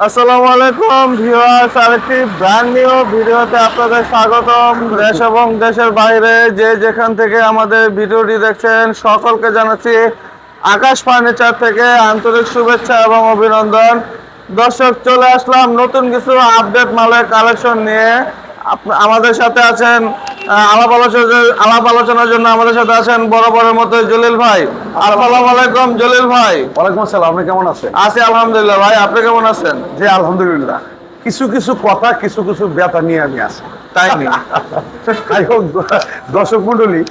আসসালামু আলাইকুম ভিউয়ার্স, আরেকটি ব্র্যান্ড নিউ ভিডিওতে আপনাদের স্বাগতম। দেশ এবং দেশের বাইরে যে যেখান থেকে আমাদের ভিডিওটি দেখছেন, সকলকে জানাচ্ছি আকাশ ফার্নিচার থেকে আন্তরিক শুভেচ্ছা এবং অভিনন্দন। দর্শক, চলে আসলাম নতুন কিছু আপডেট মালের কালেকশন নিয়ে। আমাদের সাথে আছেন আলাপ আলোচনা আলাপ আলোচনার জন্য আমাদের সাথে আছেন বড় বড় মতো জলিল ভাই। আসসালামু আলাইকুম জলিল ভাই। ওয়ালাইকুম আসসালাম আপনি কেমন আছেন? আছি আলহামদুলিল্লাহ ভাই আপনি কেমন আছেন? জি আলহামদুলিল্লাহ। কিছু কিছু কথা কিছু কিছু ব্যথা নিয়ে আমি আছি। তাই নি? যাই হোক দর্শক মন্ডলী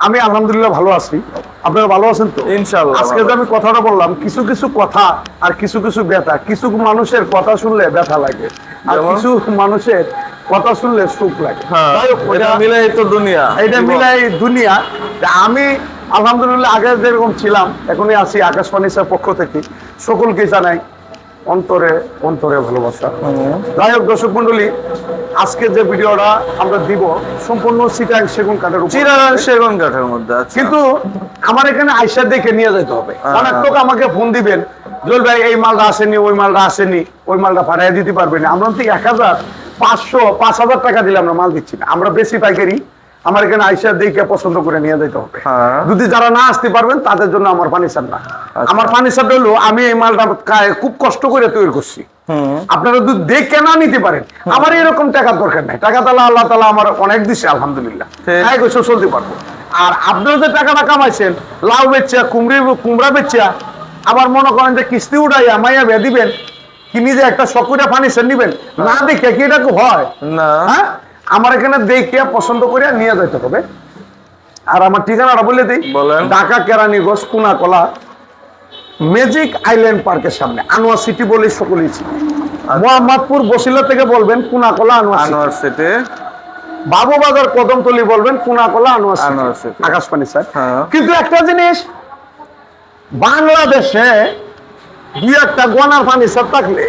আমি আলহামদুলিল্লাহ ভালো আছি। আপনারা ভালো আছেন তো? ইনশাআল্লাহ আজকে যে আমি কথাটা বললাম কিছু কিছু কথা আর কিছু কিছু ব্যথা। কিছু মানুষের কথা শুনলে ব্যথা লাগে আর কিছু মানুষের কথা শুনলে সুখ লাগে। হ্যাঁ এটা ওটা- মিলে তো দুনিয়া। এটা মিলাই দুনিয়া। আমি আলহামদুলিল্লাহ আগে যেরকম ছিলাম এখনই আছি আকাশবাণী স্যার পক্ষ থেকে। সকলকে জানাই অন্তরে অন্তরে ভালোবাসা। যাই হোক দর্শক মন্ডলী আজকে যে ভিডিওটা আমরা দিব সম্পূর্ণ সিটাং সেগুন কাঠের উপর। সেগুন কাঠের মধ্যে কিন্তু আমার এখানে আইসা দেখে নিয়ে যেতে হবে। হ্যাঁ। অনেক লোক আমাকে ফোন দিবেন জল ভাই এই মালটা আসেনি ওই মালটা আসেনি ওই মালটা পাঠিয়ে দিতে পারবেন আমরা তো এক হাজার পাঁচশো পাঁচ হাজার টাকা দিলে আমরা মাল দিচ্ছি না। আমরা বেশি পাইকারি আমার এখানে আইসা দেখে পছন্দ করে নিয়ে যেতে হবে। হ্যাঁ। যদি যারা না আসতে পারবেন তাদের জন্য আমার ফার্নিচার না। আমার ফার্নিচারটা হলো আমি এই মালটা খুব কষ্ট করে তৈরি করছি। আপনারা যদি দেখে না নিতে পারেন আমার এরকম টাকার দরকার নাই। টাকা তালা আল্লাহ তালা আমার অনেক দিচ্ছে আলহামদুলিল্লাহ। তাই কইসে চলতে পারব। আর আপনারা যে টাকাটা কামাইছেন লাউ বেচা কুমড়ি কুমড়া বেচা আবার মনে করেন যে কিস্তি উঠাইয়া মাইয়া বে দিবেন কি নিজে একটা শকুরা ফার্নিচার নিবেন না দেখে কি এটা হয়? না। হ্যাঁ? আমার এখানে দেখে পছন্দ করে নিয়ে যাইতে হবে আর আমার ঠিকানাটা বলে দিই। ঢাকা কেরানীগঞ্জ কুনাকলা ম্যাজিক আইল্যান্ড পার্কের সামনে আনোয়ার সিটি বলে সকলেই চিনি মোহাম্মদপুর বসিলা থেকে বলবেন কুনাকলা আনোয়ার সিটি। আনোয়ার সিটি বাবু বাজার কদমতলি বলবেন Kunakola Anwar city. Anwar city. Akashbani sir হ্যাঁ। কিন্তু একটা জিনিস বাংলাদেশে দুই একটা গোনার ফার্নিচার থাকলে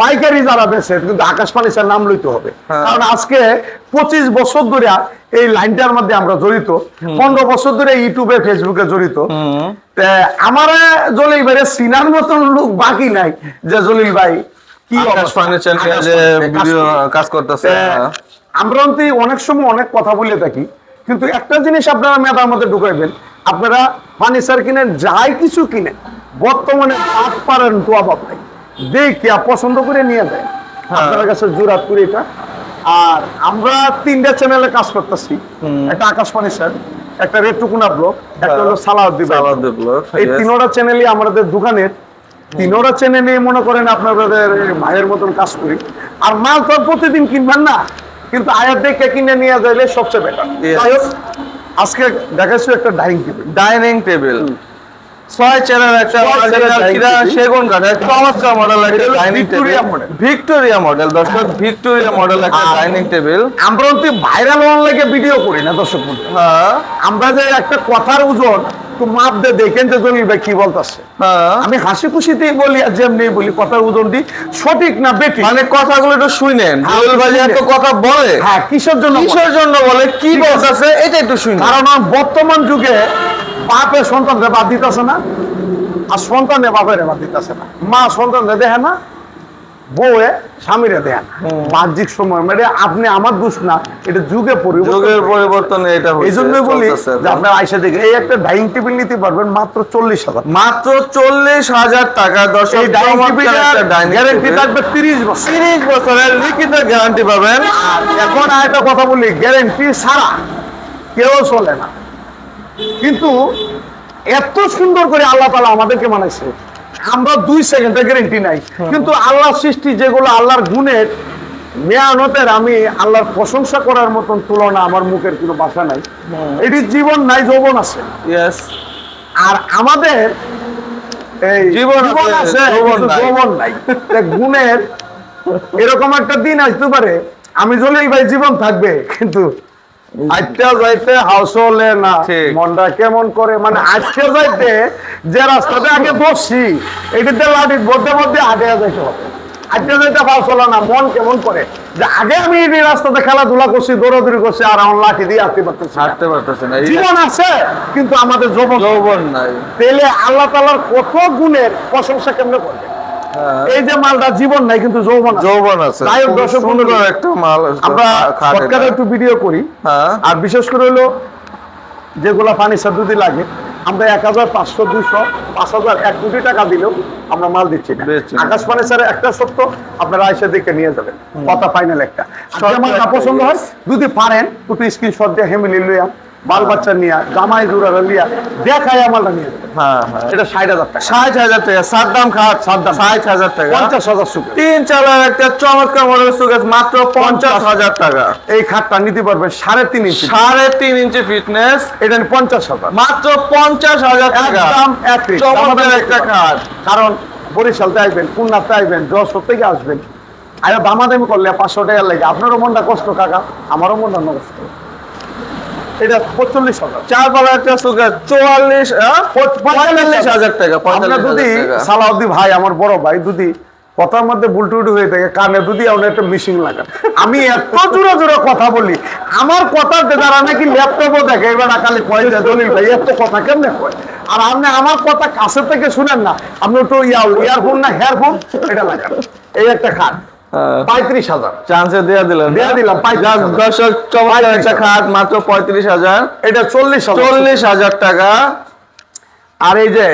পাইকারি যারা বেছে কিন্তু আকাশ ফার্নিচার নাম লইতে হবে। হ্যাঁ। কারণ আজকে পঁচিশ বছর ধরে এই লাইনটার মধ্যে আমরা জড়িত। পনেরো বছর ধরে ইউটিউবে ফেসবুকে জড়িত। আমার জলিল ভাইয়ের সিনার মতন লোক বাকি নাই যে জলিল ভাই কি আকাশ ফার্নিচার কাজ করতেছে আমরা অনেক সময় অনেক কথা বলে থাকি কিন্তু একটা জিনিস আপনারা মেধার মধ্যে ঢুকাইবেন। আপনারা ফার্নিচার কিনেন যাই কিছু কিনেন বর্তমানে পারেন তো অভাব নাই দেখে পছন্দ করে নিয়ে যায়। আপনার কাছে জোরাত করে এটা। আর আমরা তিনটা চ্যানেলে কাজ করতেছি। একটা আকাশ ফার্নিচার একটা রেটুকুনা ব্লক একটা হলো সালাউদ্দিন এই তিনোটা চ্যানেলই আমাদের দোকানের। তিনোটা চ্যানেলে মনে করেন আপনাদের ভাইয়ের মতন কাজ করি। আর মাল তো প্রতিদিন কিনবেন না কিন্তু আয়াত দেখে কিনে নিয়ে যাইলে সবচেয়ে বেটার আজকে দেখাচ্ছি একটা ডাইনিং টেবিল ডাইনিং টেবিল ছয় চেয়ারের একটা। সেগুন কাঠের চমৎকার মডেল একটা ডাইনিং ভিক্টোরিয়া মডেল দর্শক ভিক্টোরিয়া মডেল একটা ডাইনিং টেবিল আমরা ভাইরাল হওয়ার লাগে ভিডিও করি না দর্শক হ্যাঁ। আমরা যে একটা কথার ওজন মাপ দিয়ে দেখেন যে জলিল ভাই কি বলতেছে। হ্যাঁ। আমি হাসি খুশিতেই বলি আর যেমনি বলি কথার ওজন দি সঠিক না বেটি মানে কথাগুলো একটু শুনেন। হ্যাঁ, ভাই এত কথা বলে হ্যাঁ কিসের জন্য বলে? কিসের জন্য বলে কি। বলতেছে এটা একটু শুনি কারণ বর্তমান যুগে বাপে সন্তানকে বাদ দিতেছে না আর সন্তানে বাপের বাদ দিতেছে না। মা সন্তানকে দেখে না বউয়ে স্বামীরে বাহ্যিক সময় মানে আপনি আমার দোষ না এটা যুগে পরিবর্তন। যুগের পরিবর্তনে এটা এই জন্যই বলি যে আপনার আইসা এই একটা ডাইনিং টেবিল নিতে পারবেন মাত্র চল্লিশ হাজার। মাত্র চল্লিশ হাজার টাকা দর্শক এই ডাইনিং গ্যারেন্টি থাকবে তিরিশ বছর। তিরিশ বছরের লিখিত গ্যারান্টি পাবেন। এখন আর একটা কথা বলি গ্যারেন্টি ছাড়া কেউ চলে না। কিন্তু এত সুন্দর করে আল্লাহ তালা আমাদেরকে মানাইছে আমরা দুই সেকেন্ডের গ্যারেন্টি নাই। কিন্তু আল্লাহর সৃষ্টি যেগুলো আল্লাহর গুণের মেয়ানতের আমি আল্লাহর প্রশংসা করার মতন তুলনা আমার মুখের কোনো ভাষা নাই। এটি জীবন নাই যৌবন আছে। ইয়েস আর আমাদের এই জীবন আছে, যৌবন নাই। গুণের এরকম একটা দিন আসতে পারে আমি জলিল ভাই জীবন থাকবে কিন্তু আজকে যাইতে হাউস হলে না। মনটা কেমন করে মানে আজকে যাইতে যে রাস্তাতে আগে বসছি এটাতে লাঠি মধ্যে মধ্যে আগে যাইতে হবে আজকে যাইতে হাউস হলো না মন কেমন করে যে আগে আমি এই রাস্তাতে খেলাধুলা করছি দৌড়াদৌড়ি করছি আর আমার লাঠি দিয়ে আসতে পারতেছি। ছাড়তে পারতেছে না জীবন আছে কিন্তু আমাদের যৌবন যৌবন নাই পেলে আল্লাহ তালার কত গুণের প্রশংসা কেমনে হ্যাঁ। এই যে মালটা জীবন নাই কিন্তু যৌবন যৌবন আছে। খুব দর্শক সুন্দর একটা মাল আমরা। শর্টকাটে একটু ভিডিও করি। হ্যাঁ। আর বিশেষ করে হলো যেগুলা ফার্নিচার যদি লাগে আমরা এক হাজার পাঁচশো দুশো পাঁচ হাজার এক কোটি টাকা দিলেও আমরা মাল দিচ্ছি না। আকাশ ফার্নিচারের একটা সত্য আপনারা আইসা দেখে নিয়ে যাবেন। কথা ফাইনাল একটা। আমার না পছন্দ হয় যদি পারেন একটু স্ক্রিনশট দিয়ে হেমিলি লইয়া বাল বাচ্চা নিয়া জামাই লিয়া দেখাই নিয়ে। হ্যাঁ হ্যাঁ। এটা ষাট হাজার টাকা। ষাট হাজার টাকা সাদ্দাম খাট। সাদ্দাম ষাট হাজার টাকা। পঞ্চাশ হাজার সুখ তিন চালার একটা চমৎকার মডেল সুকেস মাত্র পঞ্চাশ হাজার টাকা। এই খাটটা নিতে পারবে সাড়ে তিন ইঞ্চি। সাড়ে তিন ইঞ্চি ফিটনেস এটা পঞ্চাশ হাজার। মাত্র পঞ্চাশ হাজার টাকা। চমৎকার একটা খাট। কারণ বরিশালতে আসবেন খুলনাতে আসবেন যশোর থেকে আসবেন। আর দামাদামি করলে পাঁচশো টাকা লাগে। আপনারও মনটা কষ্ট কাকা। আমারও মনটা কষ্ট এটা পঁচল্লিশ হাজার। চার পালা একটা সুকেস চুয়াল্লিশ আহ? পঁয়তাল্লিশ হাজার। টাকা পঁয়তাল্লিশ যদি সালাউদ্দি ভাই আমার বড় ভাই যদি কথার মধ্যে বুলটুটি হয়ে থাকে কানে যদি আমরা একটা মিশিং লাগান আমি এত জোরে জোরে কথা বলি আমার কথা যারা নাকি ল্যাপটপও দেখে এবার খালি কয় যে দলিল ভাই এত কথা কেমনে কয়? আর আপনি আমার কথা কাছে থেকে শুনেন না আপনি একটু ইয়ারফোন না হেয়ারফোন এটা লাগান। এই একটা খাট। পঁয়ত্রিশ হাজার। চান্সে দেওয়া দিলেন। দেওয়া দিলাম। দর্শক চমৎকার একটা। খাট মাত্র পঁয়ত্রিশ হাজার। এটা চল্লিশ চল্লিশ হাজার টাকা। আর এই যে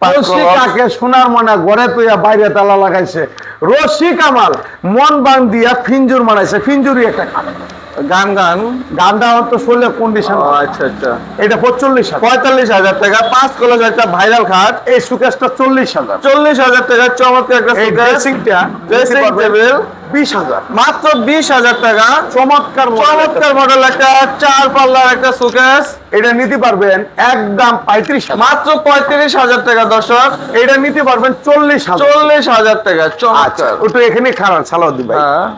পাঁচ রশি কলম। কাকে সোনার মনে গড়ে তুইয়া বাইরে তালা লাগাইছে। রশি কামাল মন বান দিয়া ফিঞ্জুর মানাইছে ফিঞ্জুরি একটা খাট। গান গান। গান্দা তো শরীরে কন্ডিশন আচ্ছা আচ্ছা। এটা পঁচল্লিশ হাজার। পঁয়তাল্লিশ হাজার টাকা। পাঁচ কলস একটা ভাইরাল খাট এই সুকেশটা চল্লিশ হাজার। চল্লিশ হাজার টাকা চমৎকার একটা এই ড্রেসিংটা ড্রেসিং টেবিল বিশ হাজার। মাত্র বিশ হাজার টাকা। চমৎকার চমৎকার মডেল একটা চার পাল্লার একটা সুকেস এটা নিতে পারবেন একদম পঁয়ত্রিশ মাত্র পঁয়ত্রিশ হাজার টাকা দর্শক। এটা নিতে পারবেন চল্লিশ চল্লিশ হাজার টাকা আচ্ছা চমৎকার ওটা এখানে খারাপ সালাউদ্দি ভাই। হ্যাঁ।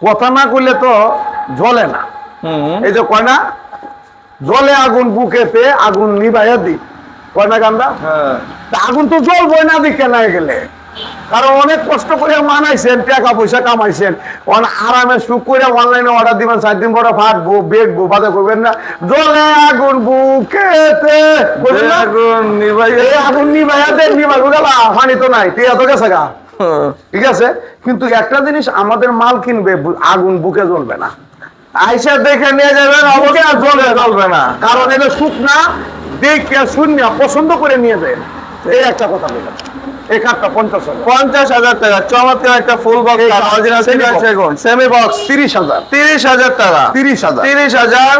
কথা না করলে তো জ্বলে না। এই যে কয় না? জলে আগুন বুকেতে আগুন নিবাইয়া দি কয় না গান্দা? হ্যাঁ। তা আগুন তো জ্বলবই না দিকে না গেলে। কারণ অনেক কষ্ট করে মানাইছেন টাকা পয়সা কামাইছেন। আরামে সুখ করে অনলাইনে অর্ডার দিবেন চার দিন পরে ফাটবো বেগবো বাধা করবেন না। জলে আগুন বুকেতে আগুন এই আগুন নিবাইয়া দেন নিবাইবো গেলা পানি তো নাই টিয়া তো গেছে গা? ঠিক আছে? কিন্তু একটা জিনিস আমাদের মাল কিনবে আগুন বুকে জ্বলবে না। আইসা দেখে নিয়ে যাবেন অবশ্যই আর না। চলবে না। কারণ এটা সুখ না দেখে শূন্য পছন্দ করে নিয়ে যায়। এই একটা কথা বললাম। পঞ্চাশ হাজার। টাকা। চমৎকার একটা ফুল বক্স এই অরিজিনাল semi box। সেগুন সেমি বক্স তিরিশ হাজার। তিরিশ হাজার টাকা। তিরিশ হাজার। তিরিশ হাজার।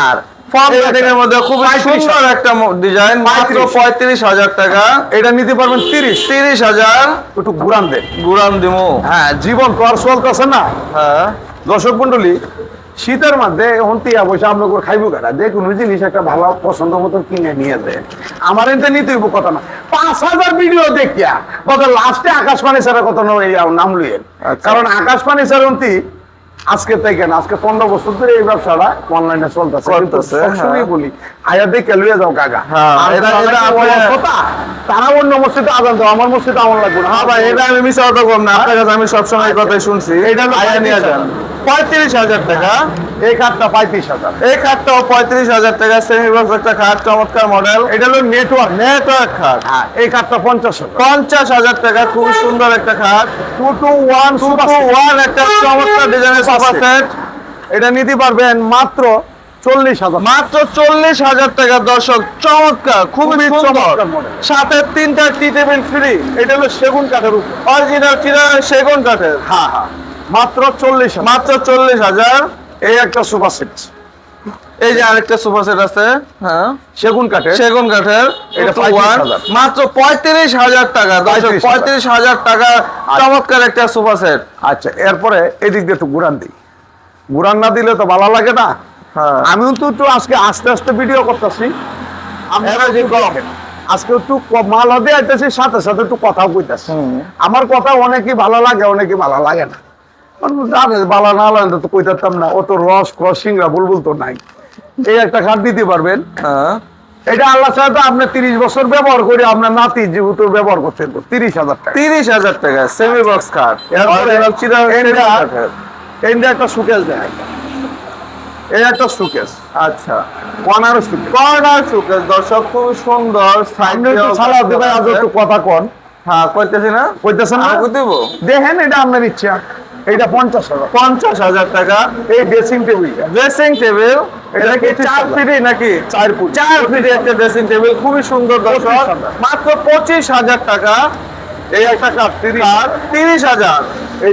আর ফর্ম এই কাটিং এর মধ্যে খুব সুন্দর একটা ডিজাইন মাত্র পঁয়ত্রিশ। হাজার টাকা। এটা নিতে পারবেন তিরিশ। তিরিশ হাজার। একটু ঘুরান দেন গুরাম দিমু। হ্যাঁ জীবন আর চলতেছে না। হ্যাঁ। দর্শক মন্ডলী শীতের মধ্যে এখন টিয়া পয়সা আমরা করে খাইবো কারা যে কোনো জিনিস একটা ভালো পছন্দ মতো কিনে নিয়ে দেয় আমার এতে নিতে হইব কথা না। পাঁচ হাজার ভিডিও দেখিয়া কত লাস্টে আকাশবাণী ছাড়া কত নাম লইয়েন। আচ্ছা। কারণ আকাশবাণী ছাড়া অন্তি আজকে থেকে না আজকে পনেরো বছর ধরে এই ব্যবসাটা অনলাইনে চলতেছে। কিন্তু সবসময় হ্যাঁ। বলি আয়া দেখে লইয়া যাও কাকা। হ্যাঁ, তারা অন্য মসজিদে আজান দাও আমার মসজিদে আমার লাগবে না। হ্যাঁ ভাই এটা আমি মিস আউট করব না। আপনার কাছে আমি সবসময় কথাই শুনছি। এটা আয়া নিয়ে যান। পঁয়ত্রিশ হাজার টাকা। এই কাঠটা পঁয়ত্রিশ হাজার। এই খাটটাও পঁয়ত্রিশ হাজার টাকা সেমি বক্স একটা খাট চমৎকার মডেল এটা হলো নেটওয়ার্ক নেটওয়ার্ক খাট এই কাঠটা পঞ্চাশ পঞ্চাশ হাজার টাকা খুব সুন্দর একটা খাট two two one two two one একটা চমৎকার ডিজাইনের সোফা সেট। এটা নিতে পারবেন মাত্র চল্লিশ হাজার। মাত্র চল্লিশ হাজার টাকা দর্শক। চমৎকার খুবই সুন্দর। সাথে তিনটা টি টেবিল ফ্রি। এটা হলো সেগুন কাঠের উপর। অরিজিনাল চিরা সেগুন কাঠের। হ্যাঁ হ্যাঁ। মাত্র চল্লিশ মাত্র চল্লিশ হাজার। এই একটা সোফা সেট। এই যে আরেকটা সোফা সেট আছে। হ্যাঁ। সেগুন কাঠের। সেগুন কাঠের। এটা এটা 35,000 মাত্র পঁয়ত্রিশ হাজার টাকা। পঁয়ত্রিশ হাজার। টাকা। চমৎকার একটা সোফা সেট। আচ্ছা এরপরে এদিক দিয়ে একটু ঘুরান দিই। ঘুরান না দিলে তো ভালো লাগে না। হ্যাঁ। আমিও তো একটু আজকে আস্তে আস্তে ভিডিও করতেছি। আজকে একটু মাল হতে আইতেছি সাথে সাথে একটু কথাও কইতাছি। আমার কথা অনেকই ভালো লাগে অনেকই ভালো লাগে না। জানে ভালো না লাগলে তো কইতাম না অত রস ক্রসিংরা বুলবুল তো নাই। এই একটা খাট দিতে পারবেন। হ্যাঁ। এটা আল্লাহ চাইতে আপনি তিরিশ বছর ব্যবহার করে আপনার নাতি যেহেতু ব্যবহার করছেন তিরিশ হাজার টাকা। তিরিশ হাজার টাকা সেমি বক্স খাট। এইটা একটা সুকেস দেয় এই একটা সুকেস আচ্ছা। ওয়ানার সুকেস কর্নার সুকেস দর্শক খুব সুন্দর একটু আজ একটু কথা কন। হ্যাঁ কইতেছি না? কইতেছেন না? দিব? দেখেন এটা আপনার ইচ্ছা। এইটা পঞ্চাশ হাজার। পঞ্চাশ হাজার টাকা। এই ড্রেসিং টেবিলটা ড্রেসিং টেবিল এটা কি চার হাজার। নাকি? চার ফুট চার ফিটি একটা ড্রেসিং টেবিল খুবই সুন্দর দর্শক। মাত্র পঁচিশ হাজার টাকা। এই একটা কাঠ তিরিশ হাজার। এই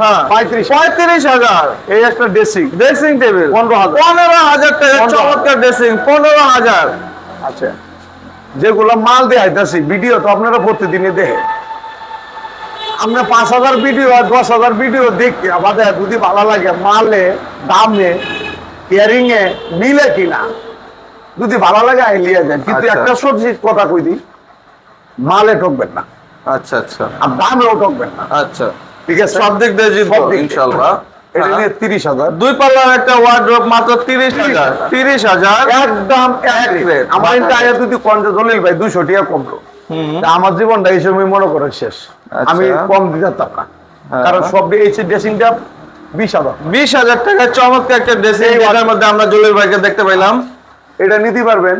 হ্যাঁ। পঁয়ত্রিশ। পঁয়ত্রিশ হাজার। এই একটা ড্রেসিং ড্রেসিং টেবিল পনেরো হাজার। পনেরো হাজার টাকা। চমৎকার ড্রেসিং পনেরো হাজার। আচ্ছা। যেগুলো মাল দিয়ে আইতাছি ভিডিও তো আপনারা প্রতিদিনই দেখে আমরা পাঁচ হাজার ভিডিও আর দশ হাজার ভিডিও দেখি আমাদের যদি ভালো লাগে মালে দামে কেয়ারিং এ মিলে কিনা যদি ভালো লাগে আই লিয়ে যায় কিন্তু আচ্ছা। একটা সবজির কথা কই দিই মালে ঠকবেন না। আচ্ছা আচ্ছা। আর দামেও ঠকবেন না। আচ্ছা। ঠিক আছে? সব দিক দিয়ে জিতবো। ইনশাল্লাহ এটা হ্যাঁ। নিয়ে তিরিশ হাজার। দুই পাল্লার একটা ওয়ার্ড্রোপ মাত্র তিরিশ হাজার। তিরিশ হাজার। একদম এক রেট আমার আয়া যদি কঞ্জা দলিল ভাই দুইশো টাকা কমলো। আমার জীবনটা এই সময় মনে করে শেষ। আমি কম দিতে টাকা হ্যাঁ। কারণ সব এই ড্রেসিংটা বিশ হাজার। বিশ হাজার টাকা চমৎকার একটা ড্রেসিং মধ্যে আমরা জুলের ভাইকে দেখতে পাইলাম। এটা নিতে পারবেন।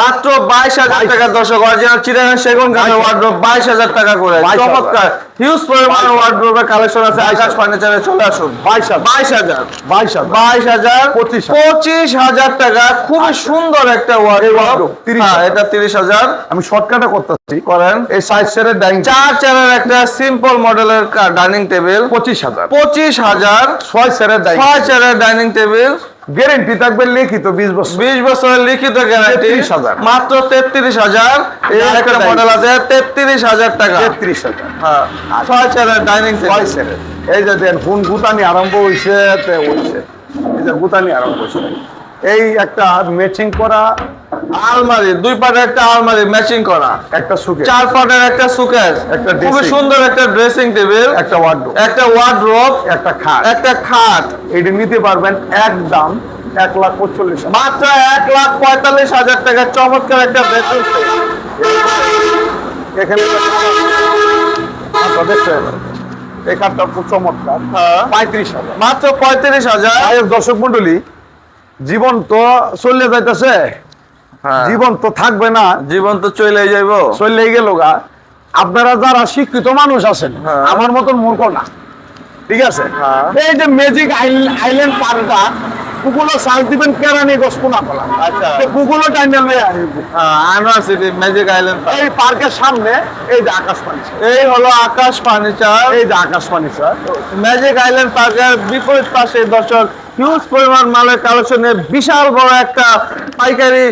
মাত্র বাইশ হাজার টাকা দর্শক অরিজিনাল সেগুন কাঠের বাইশ হাজার। টাকা করে। চমৎকার। হিউজ পরিমাণে কালেকশন আছে আকাশ ফার্নিচারে চলে আসুন। বাইশ বাইশ হাজার। বাইশ বাইশ হাজার। পঁচিশ পঁচিশ হাজার টাকা। খুবই সুন্দর একটা হ্যাঁ এটা তিরিশ হাজার। আমি শর্টকাটে করতেছি। করেন। এই সাইজ সেটের ডাইনিং চার চেয়ারের একটা সিম্পল মডেলের ডাইনিং টেবিল পঁচিশ হাজার। পঁচিশ হাজার। ছয় ডাইনিং ছয় চেয়ারের ডাইনিং টেবিল গ্যারেন্টি থাকবে লিখিত বিশ বছর। বিশ বছরের লিখিত গ্যারান্টি 33,000 মাত্র তেত্রিশ হাজার। একটা মডেল আছে তেত্রিশ হাজার টাকা। তেত্রিশ হাজার। হ্যাঁ ছয় চারের ডাইনিং ছয় এই যে দেন ফোন গুতানি আরম্ভ হয়েছে তে হয়েছে এই যে গুতানি আরম্ভ হয়েছে এই একটা ম্যাচিং করা আলমারি দুই পাটের একটা আলমারি ম্যাচিং করা। একটা সুকে চার পাটের একটা সুকেস একটা খুবই সুন্দর একটা ড্রেসিং টেবিল একটা ওয়ার্ডরোব একটা ওয়ার্ড্রোপ একটা খাট। একটা খাট। এটি নিতে পারবেন একদম এক লাখ পঁয়তাল্লিশ। মাত্র এক লাখ পঁয়তাল্লিশ হাজার টাকা। চমৎকার একটা ড্রেসিং এখানে? এই খুব চমৎকার। হ্যাঁ। পঁয়ত্রিশ হাজার। মাত্র পঁয়ত্রিশ হাজার। দর্শক মন্ডলী জীবন তো চলে যাইতেছে। জীবন তো থাকবে না। জীবন তো চলে যাইব। চলে গেল গা। আপনারা যারা শিক্ষিত মানুষ আছেন হ্যাঁ। আমার মতন মূর্খ না। ঠিক আছে? হ্যাঁ। এই যে ম্যাজিক আইল্যান্ড পার্কটা গুগলও সার্চ দিবেন কেরানি গোসপুনা কলা আচ্ছা। টাইমেল হয়ে আসবে ম্যাজিক আইল্যান্ড এই পার্কের সামনে এই যে আকাশ পানি এই হলো আকাশ ফার্নিচার এই যে আকাশ স্যার ম্যাজিক আইল্যান্ড পার্কের বিপরীত পাশে দর্শক হিউজ পরিমাণ মালের কালেকশনে বিশাল বড় একটা পাইকারি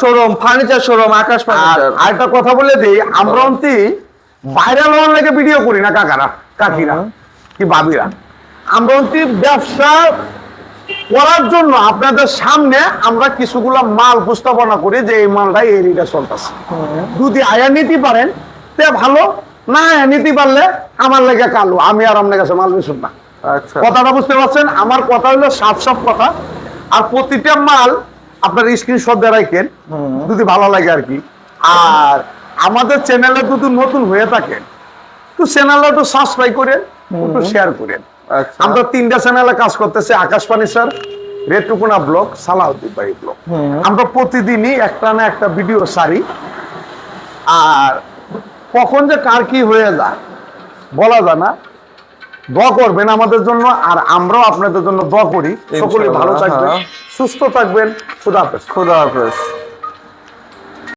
শোরুম ফার্নিচার শোরুম আকাশ আর একটা কথা বলে দিই আমরা অন্তি ভাইরাল হওয়ার লেগে ভিডিও করি না কাকারা কাকিরা কি ভাবিরা? আমরা অন্তি ব্যবসা করার জন্য আপনাদের সামনে আমরা কিছুগুলো মাল উপস্থাপনা করি যে এই মালটা এই রেটে চলতেছে। যদি আয়া নিতে পারেন তে ভালো না আয়া নিতে পারলে আমার লেগে কালো আমি আর আপনার কাছে মাল বেশুন না। আচ্ছা। কথাটা বুঝতে পারছেন? আমার কথা হলো সাফ সাফ কথা। আর প্রতিটা মাল আপনার স্ক্রিনশট দিয়ে রাখেন যদি ভালো লাগে আর কি। আর আমাদের চ্যানেলে যদি নতুন হয়ে থাকেন তো চ্যানেলটা একটু সাবস্ক্রাইব করেন একটু শেয়ার করেন। আমরা তিনটা চ্যানেলে কাজ করতেছি আকাশবাণী স্যার রেটুকুনা ব্লগ সালাউদ্দিন বাড়ি ব্লগ। আমরা প্রতিদিনই একটা না একটা ভিডিও সারি আর কখন যে কার কি হয়ে যায় বলা যায় না। দোয়া করবেন আমাদের জন্য আর আমরাও আপনাদের জন্য দোয়া করি। সকলে ভালো থাকবেন হ্যাঁ। সুস্থ থাকবেন। খুদা হাফেজ। খুদা হাফেজ।